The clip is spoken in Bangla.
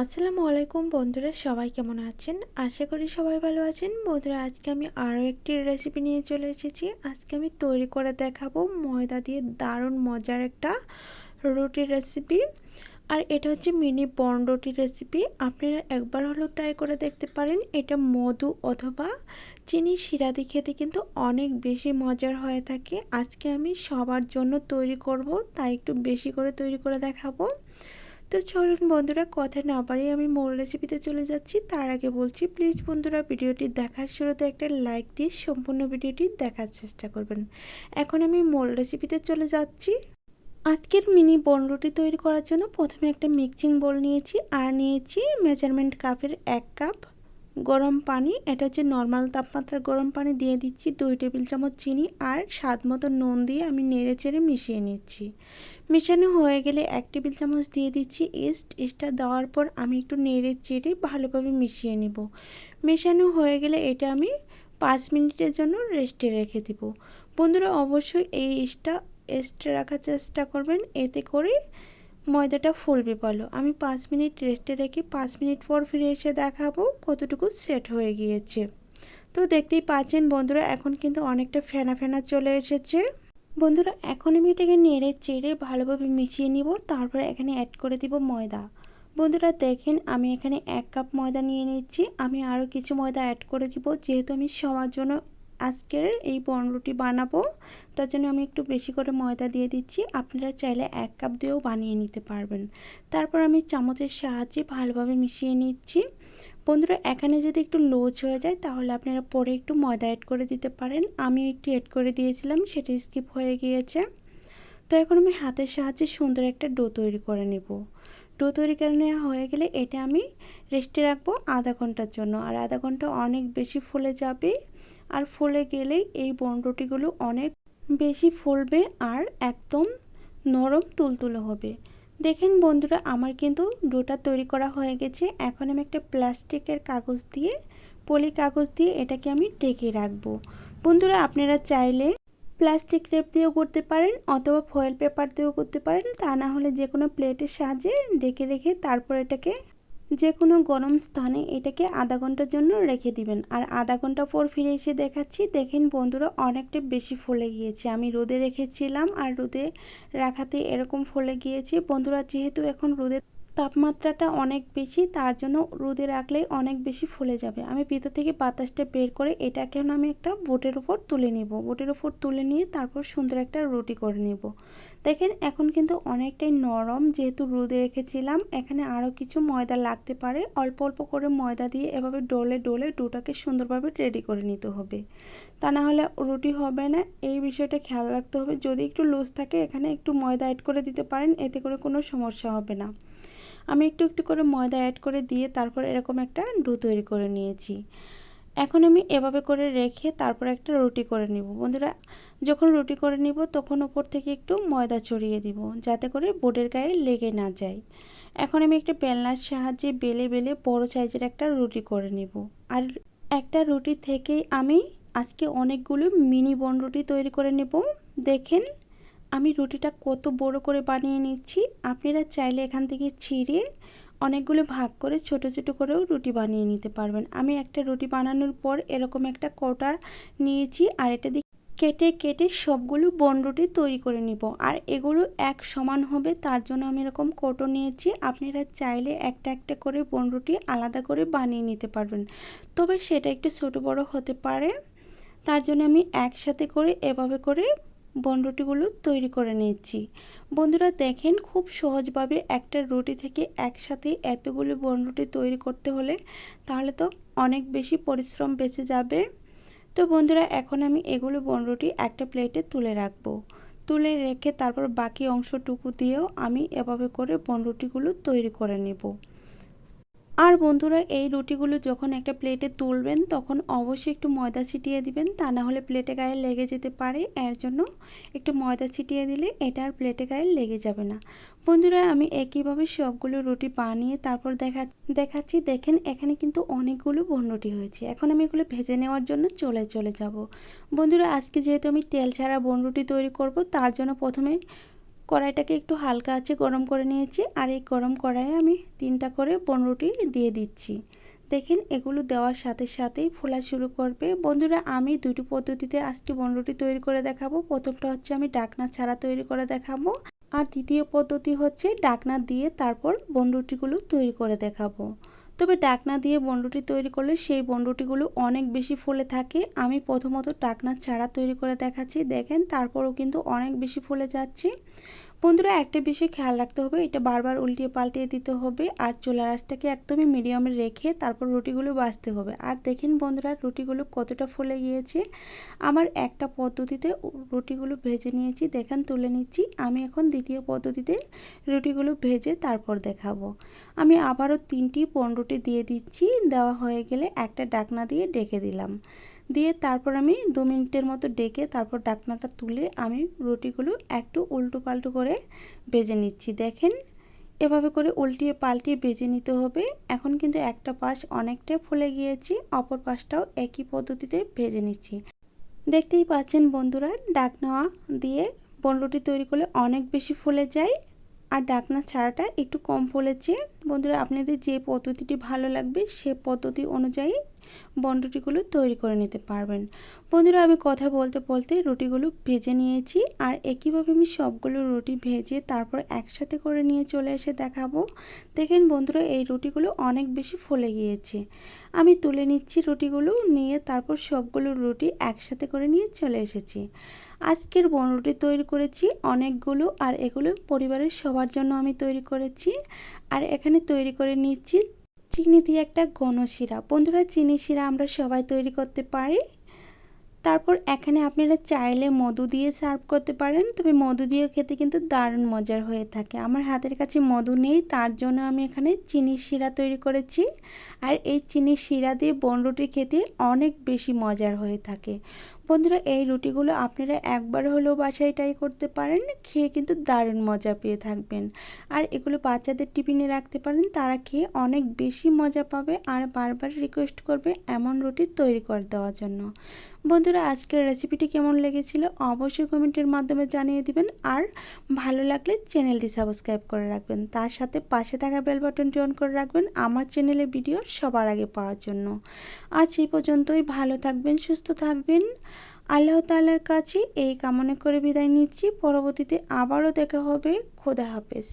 আসসালামু আলাইকুম বন্ধুরা, সবাই কেমন আছেন? আশা করি সবাই ভালো আছেন। বন্ধুরা, আজকে আমি আরও একটি রেসিপি নিয়ে চলে এসেছি। আজকে আমি তৈরি করে দেখাবো ময়দা দিয়ে দারুণ মজার একটা রুটির রেসিপি আর এটা হচ্ছে মিনি বন রুটির রেসিপি আপনারা একবার হলেও ট্রাই করে দেখতে পারেন। এটা মধু অথবা চিনি শিরাদি খেতে কিন্তু অনেক বেশি মজার হয়ে থাকে। আজকে আমি সবার জন্য তৈরি করব, তাই একটু বেশি করে তৈরি করে দেখাবো। তো চলুন বন্ধুরা, কথা না পারি আমি মূল রেসিপিতে চলে যাচ্ছি। তার আগে বলছি প্লিজ বন্ধুরা, ভিডিওটি দেখার শুরুতে একটা লাইক দিয়ে সম্পূর্ণ ভিডিওটি দেখার চেষ্টা করবেন। এখন আমি মূল রেসিপিতে চলে যাচ্ছি। আজকের মিনি বনরুটি তৈরি করার জন্য প্রথমে একটা মিক্সিং বোল নিয়েছি, আর নিয়েছি মেজারমেন্ট কাপের এক কাপ গরম পানি, এটা হচ্ছে নর্মাল তাপমাত্রার গরম পানি, দিয়ে দিচ্ছি দুই টেবিল চামচ চিনি আর স্বাদ মতো নুন দিয়ে আমি নেড়ে চেড়ে মিশিয়ে নিচ্ছি। মেশানো হয়ে গেলে এক টেবিল চামচ দিয়ে দিচ্ছি ইস্ট ইস্টটা দেওয়ার পর আমি একটু নেড়ে চেড়ে ভালোভাবে মিশিয়ে নিব। মেশানো হয়ে গেলে এটা আমি পাঁচ মিনিটের জন্য রেস্টে রেখে দিব। বন্ধুরা, অবশ্যই এই ইস্টটা এস্টে রাখার চেষ্টা করবেন, এতে করে ময়দাটা ফুলবে বলো। আমি পাঁচ মিনিট রেস্টে রেখে পাঁচ মিনিট পর ফিরে এসে দেখাবো কতটুকু সেট হয়ে গিয়েছে। তো দেখতেই পাচ্ছেন বন্ধুরা, এখন কিন্তু অনেকটা ফেনা ফেনা চলে এসেছে। বন্ধুরা, এখন আমি এটাকে নেড়ে চেড়ে ভালোভাবে মিশিয়ে নিব, তারপরে এখানে অ্যাড করে দিব ময়দা। বন্ধুরা, দেখেন আমি এখানে এক কাপ ময়দা নিয়ে নিচ্ছি। আমি আরও কিছু ময়দা অ্যাড করে দিব, যেহেতু আমি সবার জন্য আজকের এই রুটি বানাবো। তার জন্য আমি একটু বেশি করে ময়দা দিয়ে দিচ্ছি। আপনারা চাইলে এক কাপ দিয়েও বানিয়ে নিতে পারবেন। তারপর আমি চামচের সাহায্যে ভালোভাবে মিশিয়ে নিচ্ছি। বন্ধুরা, এখানে যদি একটু লোচ হয়ে যায়, তাহলে আপনারা পরে একটু ময়দা অ্যাড করে দিতে পারেন। আমি একটু অ্যাড করে দিয়েছিলাম, সেটা স্কিপ হয়ে গিয়েছে। তো এখন আমি হাতের সাহায্যে সুন্দর একটা ডো তৈরি করে নেব। ডো তৈরি করে নেওয়া হয়ে গেলে এটা আমি রেস্টে রাখব আধা ঘণ্টার জন্য। আর আধা ঘণ্টা অনেক বেশি ফুলে যাবে। আর ফুলে গেলেই এই বনরুটিগুলো অনেক বেশি ফুলবে আর একদম নরম তুলতুলে হবে। দেখেন বন্ধুরা, আমার কিন্তু ডোটা তৈরি করা হয়ে গেছে। এখন আমি একটা প্লাস্টিকের কাগজ দিয়ে, পলি কাগজ দিয়ে এটাকে আমি ঢেকে রাখব। বন্ধুরা, আপনারা চাইলে প্লাস্টিক রেপ দিয়েও করতে পারেন অথবা ফয়েল পেপার দিয়েও করতে পারেন। তা না হলে যে কোনো প্লেটের সাহায্যে ডেকে রেখে তারপর এটাকে যে কোনো গরম স্থানে এটাকে আধা ঘণ্টার জন্য রেখে দিবেন। আর আধা ঘণ্টা পর ফিরে এসে দেখাচ্ছি, দেখেন বন্ধুরা অনেকটা বেশি ফলে গিয়েছে। আমি রোদে রেখেছিলাম আর রোদে রাখাতে এরকম ফলে গিয়েছে। বন্ধুরা, যেহেতু এখন রোদে তাপমাত্রাটা অনেক বেশি, তার জন্য রোদে রাখলে অনেক বেশি ফুলে যাবে। আমি ভিতর থেকে বাতাসটা বের করে এটাকে আমি একটা বোটের উপর তুলে নিব। বোটের উপর তুলে নিয়ে তারপর সুন্দর একটা রুটি করে নিব। দেখেন, এখন কিন্তু অনেকটাই নরম, যেহেতু রোদে রেখেছিলাম, এখানে আরও কিছু ময়দা লাগতে পারে। অল্প অল্প করে ময়দা দিয়ে এভাবে ডলে ডলে ডোটাকে সুন্দরভাবে রেডি করে নিতে হবে। তা না হলে রুটি হবে না, এই বিষয়টা খেয়াল রাখতে হবে। যদি একটু লুজ থাকে, এখানে একটু ময়দা অ্যাড করে দিতে পারেন, এতে করে কোনো সমস্যা হবে না। আমি একটু একটু করে ময়দা অ্যাড করে দিয়ে তারপর এরকম একটা ডু তৈরি করে নিয়েছি। এখন আমি এভাবে করে রেখে তারপর একটা রুটি করে নিব। বন্ধুরা, যখন রুটি করে নিব তখন ওপর থেকে একটু ময়দা ছড়িয়ে দিব যাতে করে বোর্ডের গায়ে লেগে না যায়। এখন আমি একটা বেলনার সাহায্যে বেলে বেলে বড় সাইজের একটা রুটি করে নিব। আর একটা রুটি থেকেই আমি আজকে অনেকগুলো মিনি বন রুটি তৈরি করে নেব। দেখেন আমি রুটিটা কত বড় করে বানিয়ে নিচ্ছি, আপনারা চাইলে এখান থেকে ছিঁড়ে অনেকগুলো ভাগ করে ছোট ছোট করেও রুটি বানিয়ে নিতে পারবেন। আমি একটা রুটি বানানোর পর এরকম একটা কটা নিয়েছি আর এটা দিয়ে কেটে কেটে সবগুলো বন রুটি তৈরি করে নিব। আর এগুলো এক সমান হবে, তার জন্য আমি এরকম কোটো নিয়েছি, আপনারা চাইলে একটা একটা করে বন রুটি আলাদা করে বানিয়ে নিতে পারবেন। তবে সেটা একটু ছোট বড় হতে পারে, তার জন্য আমি একসাথে করে এভাবে করে বনরুটিগুলো তৈরি করে নিচ্ছি বন্ধুরা দেখেন খুব সহজভাবে একটা রুটি থেকে একসাথে এতগুলো বনরুটি তৈরি করতে হলে তাহলে তো অনেক বেশি পরিশ্রম বেঁচে যাবে। তো বন্ধুরা এখন আমি এগুলো বনরুটি একটা প্লেটে তুলে রাখব। তুলে রেখে তারপর বাকি অংশটুকু দিয়েও আমি এভাবে করে বনরুটিগুলো তৈরি করে নেব। আর বন্ধুরা, এই রুটিগুলো যখন একটা প্লেটে তুলবেন, তখন অবশ্যই একটু ময়দা ছিটিয়ে দিবেন। তা না হলে প্লেটে গায়ে লেগে যেতে পারে। এর জন্য একটু ময়দা ছিটিয়ে দিলে এটা আর প্লেটে গায়ে লেগে যাবে না। বন্ধুরা, আমি একইভাবে সবগুলো রুটি বানিয়ে তারপর দেখা, দেখাচ্ছি। দেখেন, এখানে কিন্তু অনেকগুলো বনরুটি হয়েছে। এখন আমি এগুলো ভেজে নেওয়ার জন্য চলে চলে যাব। বন্ধুরা, আজকে যেহেতু আমি তেল ছাড়া বনরুটি তৈরি করব, তার জন্য প্রথমে কড়াইটাকে একটু হালকা আছে গরম করে নিয়েছি আর এই গরম কড়াইয়ে আমি তিনটা করে বনরুটি দিয়ে দিচ্ছি। দেখেন এগুলো দেওয়ার সাথে সাথেই ফোলা শুরু করবে। বন্ধুরা, আমি দুটি পদ্ধতিতে আজকে বনরুটি তৈরি করে দেখাবো। প্রথমটা হচ্ছে আমি ডাকনা ছাড়া তৈরি করে দেখাবো আর দ্বিতীয় পদ্ধতি হচ্ছে ডাকনা দিয়ে তারপর বনরুটিগুলো তৈরি করে দেখাবো। তবে ডাকনা দিয়ে বন্ডুটি তৈরি করলে সেই বন্ডুটিগুলো অনেক বেশি ফুলে থাকে। আমি প্রথমত ডাকনা ছাড়া তৈরি করে দেখাচ্ছি। দেখেন, তারপরও কিন্তু অনেক বেশি ফুলে যাচ্ছে। বন্ধুরা, একটা বিষয় খেয়াল রাখতে হবে, এটা বারবার উল্টিয়ে পাল্টিয়ে দিতে হবে আর চুলার আঁচটাকে একদমই মিডিয়ামে রেখে তারপর রুটিগুলো বাছতে হবে। আর দেখেন বন্ধুরা, রুটিগুলো কতটা ফুলে গিয়েছে। আমার একটা পদ্ধতিতে রুটিগুলো ভেজে নিয়েছি, দেখেন তুলে নিচ্ছি। আমি এখন দ্বিতীয় পদ্ধতিতে রুটিগুলো ভেজে তারপর দেখাবো। আমি আবারও তিনটি রুটি দিয়ে দিচ্ছি, দেওয়া হয়ে গেলে একটা ডাকনা দিয়ে ডেকে দিলাম। দিয়ে তারপর আমি দু মিনিটের মতো ডেকে তারপর ডাকনাটা তুলে আমি রুটিগুলো একটু উল্টো পাল্টো করে বেজে নিচ্ছি। দেখেন, এভাবে করে উল্টিয়ে পাল্টিয়ে বেজে নিতে হবে। এখন কিন্তু একটা পাশ অনেকটা ফুলে গিয়েছি, অপর পাশটাও একই পদ্ধতিতে ভেজে নিচ্ছি। দেখতেই পাচ্ছেন বন্ধুরা, ডাকনা দিয়ে বনরুটি তৈরি করলে অনেক বেশি ফুলে যায় আর ডাকনা ছাড়াটা একটু কম ফুলেছে। বন্ধুরা, আপনাদের যে পদ্ধতিটি ভালো লাগবে সে পদ্ধতি অনুযায়ী বনরুটিগুলো তৈরি করে নিতে পারবেন। বন্ধুরা, আমি কথা বলতে বলতে রুটিগুলো ভেজে নিয়েছি আর একইভাবে আমি সবগুলো রুটি ভেজে তারপর একসাথে করে নিয়ে চলে এসে দেখাবো। দেখেন বন্ধুরা, এই রুটিগুলো অনেক বেশি ফুলে গিয়েছে। আমি তুলে নিচ্ছি রুটিগুলো, নিয়ে তারপর সবগুলো রুটি একসাথে করে নিয়ে চলে এসেছি। আজকের বনরুটি তৈরি করেছি অনেকগুলো আর এগুলো পরিবারের সবার জন্য আমি তৈরি করেছি। আর এখানে তৈরি করে নিচ্ছি চিনি দিয়ে একটা ঘন শিরা। বন্ধুরা, চিনি শিরা আমরা সবাই তৈরি করতে পারি। তারপর এখানে আপনারা চাইলে মধু দিয়ে সার্ভ করতে পারেন। তবে মধু দিয়েও খেতে কিন্তু দারুণ মজার হয়ে থাকে। আমার হাতের কাছে মধু নেই, তার জন্য আমি এখানে চিনি শিরা তৈরি করেছি। আর এই চিনি শিরা দিয়ে বনরুটি খেতে অনেক বেশি মজার হয়ে থাকে। বন্ধুরা, এই রুটিগুলো আপনারা একবার হলেও বাসায় ট্রাই করতে পারেন, খেয়ে কিন্তু দারুণ মজা পেয়ে থাকবেন। আর এগুলো বাচ্চাদের টিফিনে রাখতে পারেন, তারা খেয়ে অনেক বেশি মজা পাবে আর বারবার রিকোয়েস্ট করবে এমন রুটি তৈরি করে দেওয়ার জন্য। বন্ধুরা, আজকের রেসিপিটি কেমন লেগেছিল অবশ্যই কমেন্টের মাধ্যমে জানিয়ে দিবেন আর ভালো লাগলে চ্যানেলটি সাবস্ক্রাইব করে রাখবেন। তার সাথে পাশে থাকা বেল বাটনটি অন করে রাখবেন আমার চ্যানেলে ভিডিও সবার আগে পাওয়ার জন্য। আজ এই পর্যন্তই, ভালো থাকবেন, সুস্থ থাকবেন। আল্লাহ তাল্লার কাছে এই কামনা করে বিদায় নিচ্ছি। পরবর্তীতে আবারও দেখা হবে। খোদা হাফেজ।